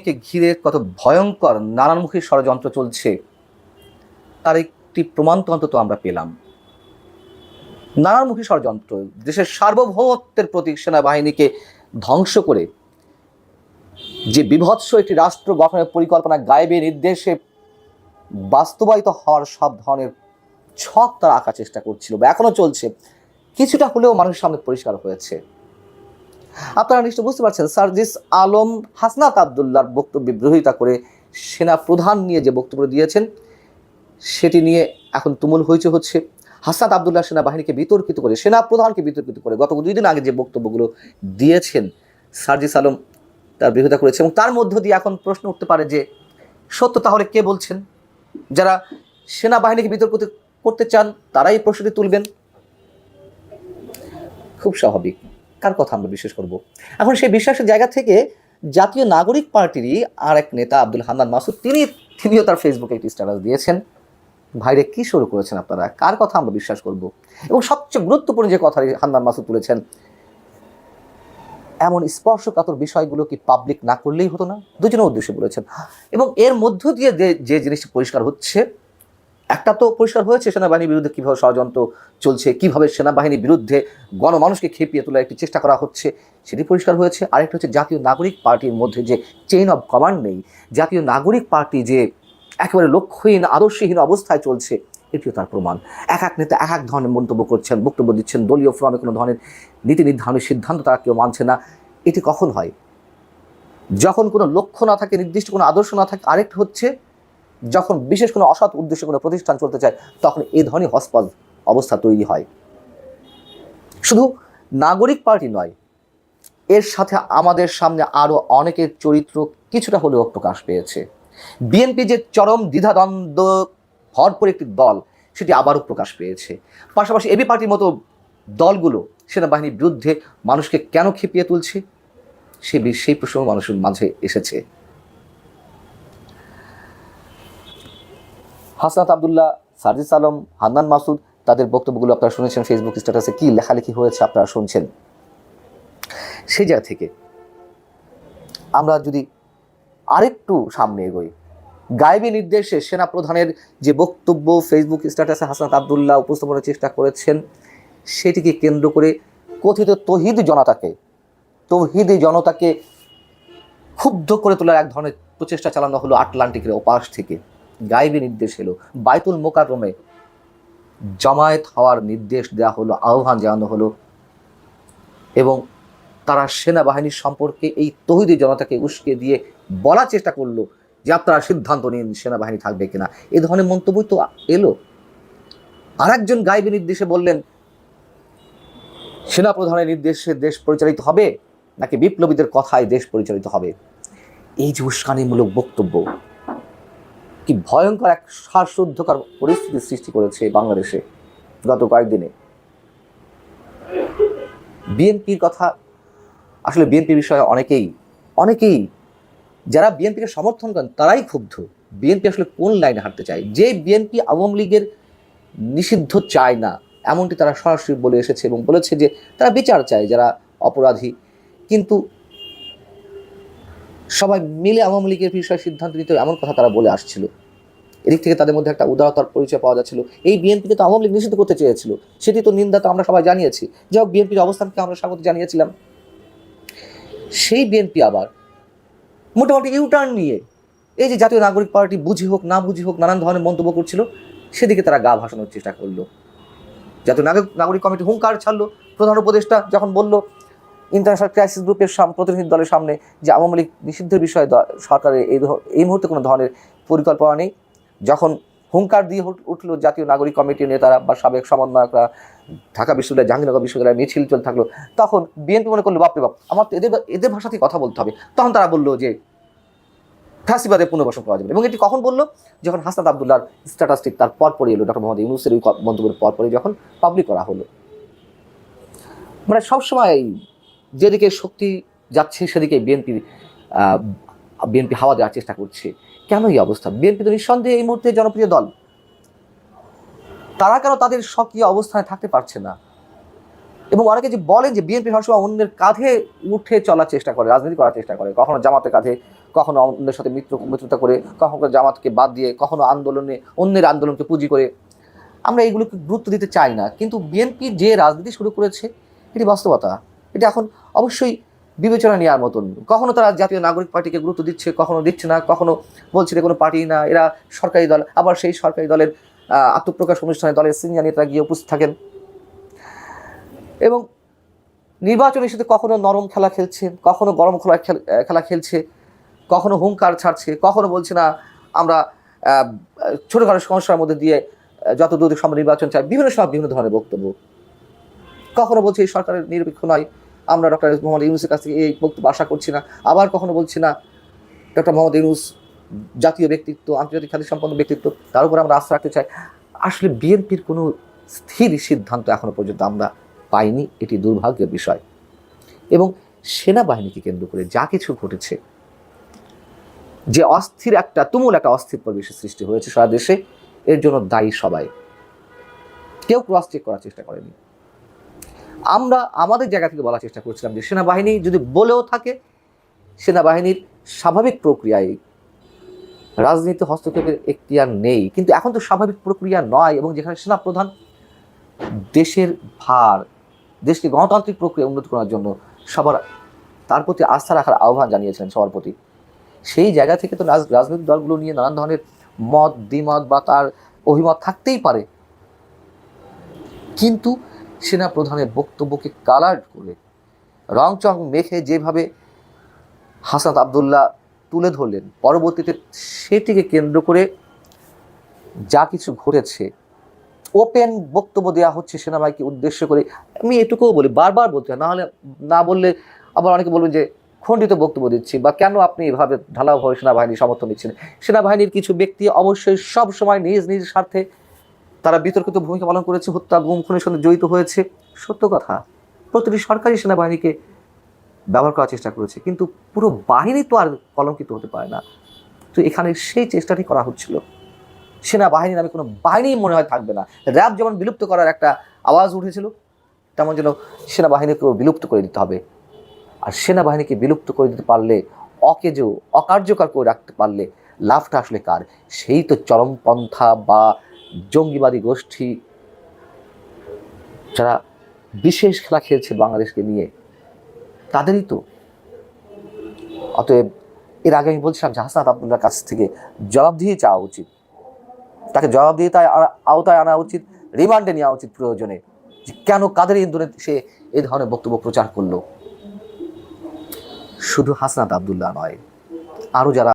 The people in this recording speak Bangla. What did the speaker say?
কে ঘিরে কত ভয়ঙ্কর নানানমুখী ষড়যন্ত্র চলছে, তার একটি প্রমাণ অন্তত আমরা পেলাম। নানানমুখী ষড়যন্ত্র, দেশের সার্বভৌমত্বের প্রতীক সেনাবাহিনীকে ধ্বংস করে যে বিভৎস একটি রাষ্ট্র গঠনের পরিকল্পনা গায়েবে নির্দেশে বাস্তবায়িত হওয়ার সব ধরনের ছক তারা আঁকার চেষ্টা করছিল বা এখনও চলছে। কিছুটা হলেও মানুষের সামনে পরিষ্কার হয়েছে। আপনারা নিশ্চয় বুঝতে পারছেন, সার্জিস আলম হাসনাত আবদুল্লাহর বক্তব্য বিরোধিতা করে সেনা প্রধান নিয়ে যে বক্তব্য দিয়েছেন, সেটি নিয়ে এখন তুমুল হইচে হচ্ছে। হাসনাত আবদুল্লাহ সেনাবাহিনীকে বিতর্কিত করে সেনা প্রধানকে বিতর্কিত করে গত দুই দিন আগে যে বক্তব্যগুলো দিয়েছেন, সার্জিস আলম তার বিরোধিতা করেছে এবং তার মধ্য দিয়ে এখন প্রশ্ন উঠতে পারে যে, সত্য তাহলে কে বলছেন? যারা সেনাবাহিনীকে বিতর্কিত করতে চান, তারাই প্রশ্নটি তুলবেন। খুব স্বাভাবিক। কার কথা আমরা বিশ্বাস করব? এখন সেই বিশ্বাসের জায়গা থেকে জাতীয় নাগরিক পার্টিরই আর এক নেতা আব্দুল হান্নান মাসুদ, তিনি তিনিও তার ফেসবুকে একটি স্ট্যাটাস দিয়েছেন। ভাইরে, কি শুরু করেছেন আপনারা? কার কথা আমরা বিশ্বাস করব? এবং সবচেয়ে গুরুত্বপূর্ণ যে কথা হান্নান মাসুদ তুলেছেন, এমন স্পর্শকাতর বিষয়গুলো কি পাবলিক না করলেই হতো না? দুজনের উদ্দেশ্যে বলেছেন। এবং এর মধ্য দিয়ে যে যে জিনিসটি পরিষ্কার হচ্ছে একটা তো পরিষ্কার হয়েছে, সেনাবাহিনীর বিরুদ্ধে কীভাবে ষড়যন্ত্র চলছে, কীভাবে সেনাবাহিনীর বিরুদ্ধে গণমানুষকে খেপিয়ে তোলার একটি চেষ্টা করা হচ্ছে, সেটি পরিষ্কার হয়েছে। আরেকটা হচ্ছে জাতীয় নাগরিক পার্টির মধ্যে যে চেইন অফ কমান্ড নেই, জাতীয় নাগরিক পার্টি যে একেবারে লক্ষ্যহীন আদর্শহীন অবস্থায় চলছে এটিও তার প্রমাণ? এক এক নেতা, এক এক ধরনের মন্তব্য করছেন, বক্তব্য দিচ্ছেন, দলীয় ফোরামে কোনো ধরনের নীতি নির্ধারণের সিদ্ধান্ত তারা কেউ মানছে না। এটি কখন হয়? যখন কোনো লক্ষ্য না থাকে, নির্দিষ্ট কোনো আদর্শ না থাকে, আরেকটা হচ্ছে যখন বিশেষ কোনো অসৎ উদ্দেশ্যে কোনো প্রতিষ্ঠান চলতে চায়, তখন এই ধরনের হসপদ অবস্থা তৈরি হয়। শুধু নাগরিক পার্টি নয়, এর সাথে আমাদের সামনে আরও অনেকের চরিত্র কিছুটা হলেও প্রকাশ পেয়েছে। বিএনপি যে চরম দ্বিধাদ্বন্দ্ব ভরপুর একটি দল, সেটি আবারও প্রকাশ পেয়েছে। পাশাপাশি এবি পার্টির মতো দলগুলো সেনাবাহিনীর বিরুদ্ধে মানুষকে কেন খেপিয়ে তুলছে, সে সেই প্রসঙ্গ মানুষের মাঝে এসেছে। হাসনাত আবদুল্লাহ, সার্জিস আলম, হান্নান মাসুদ, তাদের বক্তব্যগুলো আপনারা শুনেছেন ফেসবুক স্ট্যাটাসে কি লেখালেখি হয়েছে আপনারা শুনছেন। সেই জায়গা থেকে আমরা যদি আরেকটু সামনে এগোই, গায়েবী নির্দেশে সেনা প্রধানের যে বক্তব্য ফেসবুক স্ট্যাটাসে হাসনাত আবদুল্লাহ উপস্থাপনের চেষ্টা করেছেন, সেটিকে কেন্দ্র করে কথিত তহিদ জনতাকে, তৌহিদি জনতাকে ক্ষুব্ধ করে তোলার এক ধরনের প্রচেষ্টা চালানো হলো আটলান্টিকের ওপাশ থেকে। গায়েবী নির্দেশ এলো। বাইতুল মোকাররমে জামায়াত হওয়ার নির্দেশ দেওয়া হলো, আহ্বান জানানো হলো এবং তারা সেনাবাহিনীর সম্পর্কে এই তহিদি জনতাকে উস্কে দিয়ে বলার চেষ্টা করল যে আপনারা সিদ্ধান্ত নিন সেনাবাহিনী থাকবে কিনা। এ ধরনের মন্তব্যই তো এলো। আর একজন নির্দেশে বললেন, সেনাপ্রধানের নির্দেশে দেশ পরিচালিত হবে নাকি বিপ্লবীদের কথায় দেশ পরিচালিত হবে? এই যে উস্কানিমূলক বক্তব্য কি ভয়ঙ্কর এক শ্বাসরুদ্ধকর পরিস্থিতি সৃষ্টি করেছে বাংলাদেশে গত কয়েকদিনে। বিএনপির কথা, আসলে বিএনপি বিষয়ে অনেকেই অনেকেই যারা বিএনপিকে সমর্থন করেন, তারাই ক্ষুব্ধ। বিএনপি আসলে কোন লাইনে হাঁটতে চায়? যে বিএনপি আওয়ামী লীগের নিষিদ্ধ চায় না, এমনটি তারা সরাসরি বলে এসেছে এবং বলেছে যে তারা বিচার চায় যারা অপরাধী। কিন্তু সবাই মিলে আওয়ামী লীগের বিষয়ে সিদ্ধান্ত নিতে এমন কথা তারা বলে আসছিল। এদিক থেকে তাদের মধ্যে একটা উদারতার পরিচয় পাওয়া যাচ্ছিল। এই বিএনপিকে তো আওয়ামী লীগ নিষিদ্ধ করতে চেয়েছিল, সেটি তো নিন্দা তো আমরা সবাই জানিয়েছি। যাই হোক, বিএনপির অবস্থানকে আমরা স্বাগত জানিয়েছিলাম। সেই বিএনপি আবার মোটামুটি ইউটার্ন নিয়ে এই যে জাতীয় নাগরিক পার্টি বুঝি হোক, না বুঝি হোক, নানান ধরনের মন্তব্য করছিল, সেদিকে তারা গা ভাসানোর চেষ্টা করল। জাতীয় নাগরিক নাগরিক কমিটি হুঙ্কার ছাড়লো, প্রধান উপদেষ্টা যখন বলল ইন্টারন্যাশনাল ক্রাইসিস গ্রুপের প্রতিনিধি দলের সামনে যে আওয়ামী লীগ নিষিদ্ধের বিষয়ে সরকারের এই এই মুহূর্তে কোনো ধরনের পরিকল্পনা নেই। যখন হুঙ্কার দিয়ে উঠ- উঠল জাতীয় নাগরিক কমিটির নেতারা বা সাবেক সমন্বয়করা, ঢাকা বিশ্ববিদ্যালয়, জাহাঙ্গীরনগর বিশ্ববিদ্যালয়ে মিছিল চলতে থাকল, তখন বিএনপি মনে করল, বাপরে বাপ, আমার তো এদের এদের ভাষাতেই কথা বলতে হবে। তখন তারা বলল যে ফ্যাসিবাদে পুনর্বাসন করা যাবে এবং এটি কখন বলল? যখন হাসনাত আবদুল্লার স্ট্যাটাসটিক তার পরপরই এলো, ডক্টর মোহাম্মদ ইউনুসের ওই মন্তব্যের পরপরই যখন পাবলিক করা হলো। মানে সবসময় যেদিকে শক্তি যাচ্ছে, সেদিকে বিএনপি বিএনপি হাওয়া দেওয়ার চেষ্টা করছে। কেন এই অবস্থা? বিএনপি তো নিঃসন্দেহে এই মুহূর্তে জনপ্রিয় দল। তারা কেন তাদের সক্রিয় অবস্থানে থাকতে পারছে না? এবং অনেকে যে বলেন যে বিএনপি সবসময় অন্যের কাঁধে উঠে চলার চেষ্টা করে, রাজনীতি করার চেষ্টা করে, কখনো জামাতের কাঁধে, কখনো অন্যের সাথে মিত্র, মিত্রতা করে, কখনো জামাতকে বাদ দিয়ে, কখনো আন্দোলনে, অন্যের আন্দোলনকে পুঁজি করে। আমরা এগুলোকে গুরুত্ব দিতে চাই না, কিন্তু বিএনপি যে রাজনীতি শুরু করেছে, এটি বাস্তবতা। এটা এখন অবশ্যই বিবেচনা নেওয়ার মতন। কখনো তারা জাতীয় নাগরিক পার্টিকে গুরুত্ব দিচ্ছে, কখনো দিচ্ছে না, কখনো বলছে এটা কোনো পার্টি না, এরা সরকারি দল। আবার সেই সরকারি দলের আত্মপ্রকাশ অনুষ্ঠানে দলের সিনিয়র নেতারা গিয়ে উপস্থিত থাকেন। এবং নির্বাচনের সাথে কখনো নরম খেলা খেলছে, কখনো গরম খেলা খেল- খেলা খেলছে, কখনো হুঙ্কার ছাড়ছে, কখনো বলছে না, আমরা ছোটোখাটো সমস্যার মধ্যে দিয়ে যত দ্রুত সম্ভব নির্বাচন চাই। বিভিন্ন সময় বিভিন্ন ধরনের বক্তব্য। কখনো বলছে এই সরকারের নিরপেক্ষ নয়। আমরা ডক্টর মোহাম্মদ ইউনুসের কাছ থেকে এই বক্তব্য আশা করছি না। আবার কখনো বলছি না, ডক্টর মোহাম্মদ ইউনুস জাতীয় ব্যক্তিত্ব, আন্তর্জাতিক খ্যাতি সম্পন্ন ব্যক্তিত্ব, তার উপর আমরা আস্থা রাখতে চাই। আসলে বিএনপির কোনো স্থির সিদ্ধান্ত এখনও পর্যন্ত আমরা পাইনি, এটি দুর্ভাগ্যের বিষয়। এবং সেনাবাহিনীকে কেন্দ্র করে যা কিছু ঘটেছে, যে অস্থির একটা, তুমুল একটা অস্থির পরিবেশের সৃষ্টি হয়েছে সারা দেশে, এর জন্য দায়ী সবাই। কেউ ক্রস চেক করার চেষ্টা করেনি। আমরা আমাদের জায়গা থেকে বলার চেষ্টা করছিলাম যে সেনাবাহিনী যদি বলেও থাকে, সেনাবাহিনীর স্বাভাবিক প্রক্রিয়ায় রাজনীতি হস্তক্ষেপের এখতিয়ার নেই। কিন্তু এখন তো স্বাভাবিক প্রক্রিয়া নয় এবং যেখানে সেনাপ্রধান দেশের ভার, দেশকে গণতান্ত্রিক প্রক্রিয়া উন্নত করার জন্য সবার, তার প্রতি আস্থা রাখার আহ্বান জানিয়েছিলেন সবার প্রতি। সেই জায়গা থেকে তো রাজ- রাজনৈতিক দলগুলো নিয়ে নানান ধরনের মত, দ্বিমত বা তার অভিমত থাকতেই পারে। কিন্তু সেনা প্রধানের বক্তব্যকে কালার করে রংচং মেখে যেভাবে হাসান আবদুল্লাহ তুলে ধরলেন, পরবর্তীতে সেটিকে কেন্দ্র করে যা কিছু ঘটেছে ওপেন বক্তব্য দেওয়া হচ্ছে সেনাবাহিনীকে উদ্দেশ্য করে। আমি এটুকুও বলি, বারবার বলতে হয়, নাহলে না বললে আবার অনেকে বলবেন যে খণ্ডিত বক্তব্য দিচ্ছি বা কেন আপনি এভাবে ঢালাওভাবে সেনাবাহিনীর সমর্থন দিচ্ছেন? সেনাবাহিনীর কিছু ব্যক্তি অবশ্যই সব সময় নিজ নিজ স্বার্থে তারা বিতর্কিত ভূমিকা পালন করেছে, হত্যা, গুম, খুনের সঙ্গে জড়িত হয়েছে। সত্য কথা, প্রতিটি সরকারি সেনাবাহিনীকে ব্যবহার করার চেষ্টা করেছে, কিন্তু পুরো বাহিনী তো আর কলঙ্কিত হতে পারে না। তো এখানে সেই চেষ্টাটি করা হচ্ছিল। সেনাবাহিনী নামে কোনো বাহিনী মনে হয় থাকবে না। র্যাব যেমন বিলুপ্ত করার একটা আওয়াজ উঠেছিল, তেমন যেন সেনাবাহিনীকেও বিলুপ্ত করে দিতে হবে। আর সেনাবাহিনীকে বিলুপ্ত করে দিতে পারলে, অকেজ, অকার্যকর করে রাখতে পারলে লাভটা আসলে কার? সেই তো চরমপন্থা বা জঙ্গিবাদী গোষ্ঠী যারা বিশেষ খেলা খেলছে বাংলাদেশকে নিয়ে, তাদেরই তো। অতএব এর আগে আমি বলছিলাম যে হাসনাত আবদুল্লার কাছ থেকে জবাবদিহি চাওয়া উচিত। তাকে জবাবদিহিতায় আনা- আওতায় আনা উচিত, রিমান্ডে নেওয়া উচিত প্রয়োজনে যে কেন, কাদের ইন্ধনে সে এই ধরনের বক্তব্য প্রচার করল। শুধু হাসনাত আবদুল্লাহ নয় আরও যারা